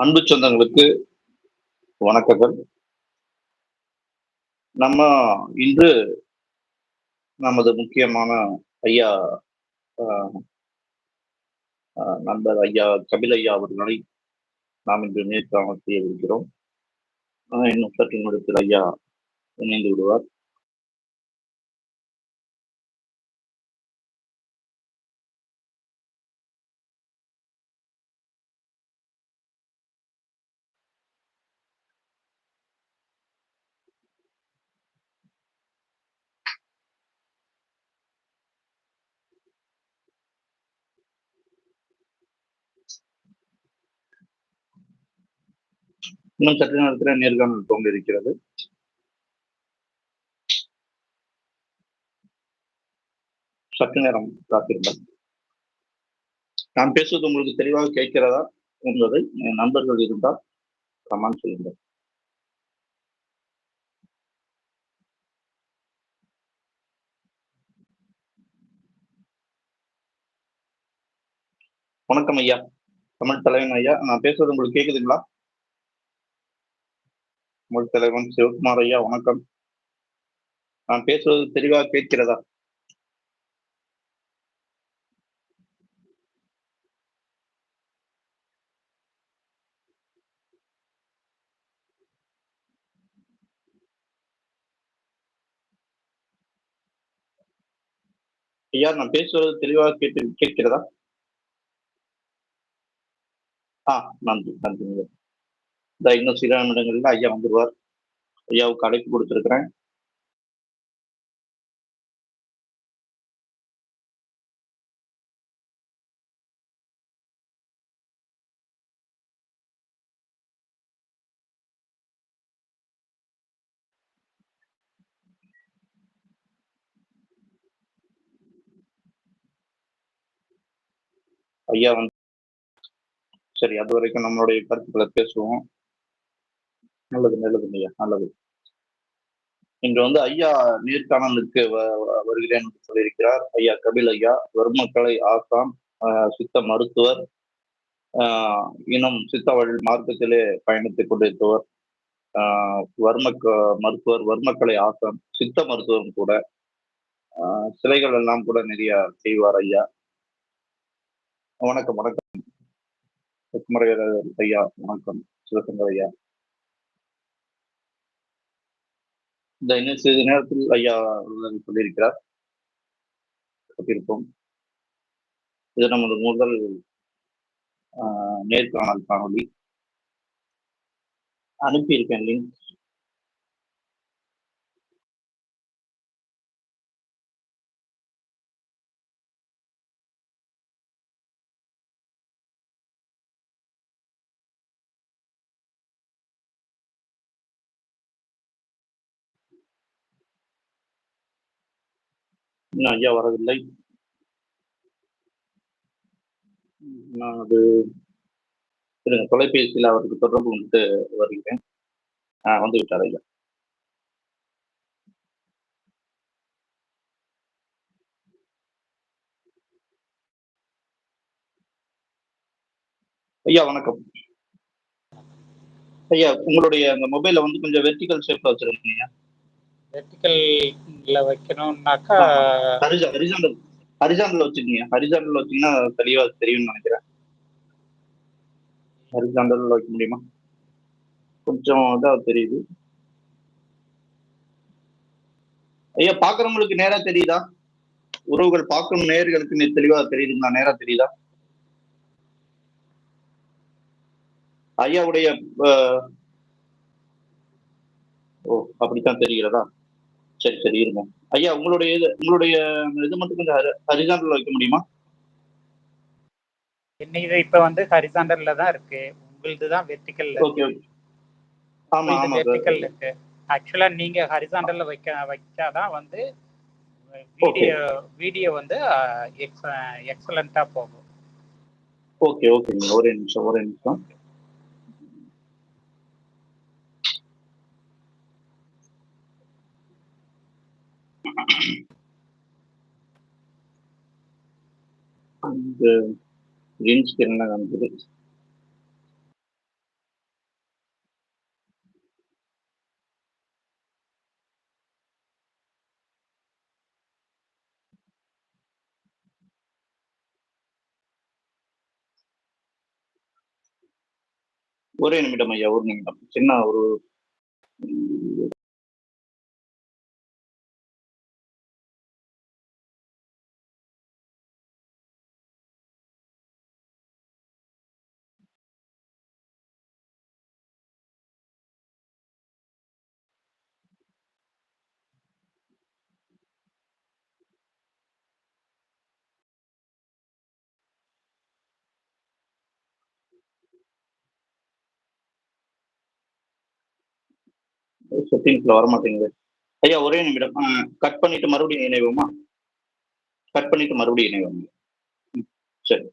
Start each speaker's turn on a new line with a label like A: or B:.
A: அன்பு சொந்தங்களுக்கு வணக்கங்கள். நம்ம இன்று நமது முக்கியமான ஐயா ஆஹ், நண்பர் ஐயா கபில் ஐயா அவர்களை நாம் இன்று நேர்காணல் செய்யவிருக்கிறோம் ஆஹ், இன்னும் சற்று நிமிடத்தில் ஐயா இணைந்து விடுவார். இன்னும் சற்று நேரத்தில் நேர்காணல் தோன்றிருக்கிறது இருக்கிறது சற்று நேரம் காத்திருந்தார் நான் பேசுவது உங்களுக்கு தெளிவாக கேட்கிறதா என்பதை என் நண்பர்கள் இருந்தால் கமான் செய்யுங்கள். வணக்கம் ஐயா. தமிழ் தலைவன் ஐயா நான் பேசுவது உங்களுக்கு கேக்குதுங்களா தமிழ் தலைவன் சிவகுமார் ஐயா வணக்கம். நான் பேசுவது தெளிவாக கேட்கிறதா? ஐயா நான் பேசுவது தெளிவாக கேட்டு கேட்கிறதா? ஆ நன்றி நன்றி. இந்த இன்னும் சில நிமிடங்களில் ஐயா வந்துடுவார் ஐயாவுக்கு அழைப்பு கொடுத்துருக்குறேன். ஐயா வந்து சரி அது வரைக்கும் நம்மளுடைய கருத்துக்களை பேசுவோம். நல்லது நல்லது ஐயா நல்லது. இன்று வந்து ஐயா நேர்காணலுக்கு வ- வருகிறேன் என்று சொல்லியிருக்கிறார். ஐயா கபில் ஐயா வர்மக்கலை ஆசாம் ஆஹ் சித்த மருத்துவர் ஆஹ் இன்னும் சித்த வழி மார்க்கத்திலே பயணித்துக் கொண்டிருப்பவர் ஆஹ் வர்ம மருத்துவர் வர்மக்கலை ஆசாம் சித்த மருத்துவரும் கூட ஆஹ் சிலைகள் எல்லாம் கூட நிறைய செய்வார் ஐயா. வணக்கம் வணக்கம். ஐயா வணக்கம். சிவசங்கர் ஐயா. இந்த இன்னும் சிறிது நேரத்தில் ஐயா சொல்லியிருக்கிறார். இருப்போம் இது நமது முதல் நேர்காணல் காணொளி. அனுப்பியிருக்கேன் லிங்க் இன்னும் ஐயா வரவில்லை. நான் அது இருங்க, தொலைபேசியில் அவருக்கு தொடர்பு கொண்டு வருகிறேன். ஆ வந்து விட்டார் ஐயா ஐயா வணக்கம். ஐயா உங்களுடைய அந்த மொபைலை வந்து கொஞ்சம் வெர்டிகல் ஷேப்ல வச்சிருக்கீங்க.
B: வெர்டிக்கல்ல வைக்கணும்னாக்கா
A: ஹரிசாண்டல் ஹரிசாண்டல் வச்சுக்கீங்க. ஹரிஜாண்டல் வச்சீங்கன்னா தெளிவா தெரியும்னு நினைக்கிறேன். ஹரிசாண்டல் வைக்க முடியுமா? கொஞ்சம் இதா தெரியுது. ஐயா பாக்குறவங்களுக்கு நேரா தெரியுதா? உறவுகள் பார்க்கும் நேர்களுக்கு நே- தெளிவா தெரியுதுங்களா? நேரா தெரியுதா? ஐயாவுடைய ஓ அப்படித்தான் தெரிகிறதா? சரி சரி இருங்க. ஐயா உங்களுடைய இது உங்களுடைய இது மட்டும் கொஞ்சம் ஹரிஜாண்டல் வைக்க முடியுமா?
B: இன்னைக்கு இப்ப வந்து ஹரிசாண்டல்ல தான் இருக்கு. உங்களுது தான் வெர்டிக்கல்ல
A: ஓகே ஓகே. ஆமா ஆமா
B: வெர்டிக்கல் இருக்கு. ஆக்சுவலா நீங்க ஹரிசாண்டல்ல வைக்க வச்சாதான் வந்து வீடியோ வீடியோ வந்து எக்ஸலண்டா போகும்.
A: ஓகே ஓகேங்க ஒரே நிமிஷம் ஒரே நிமிஷம். இந்த கிரீன் ஸ்கிரீன் காமிக்குது? ஒரே நிமிடம் ஐயா ஒரு நிமிடம். சின்ன ஒரு செட்டிங்ஸ்ல வர மாட்டேங்குது ஐயா ஒரே நிமிடம். கட் பண்ணிட்டு மறுபடியும் இணைவோமா? கட் பண்ணிட்டு மறுபடியும் இணைவோம்? ம், சரி.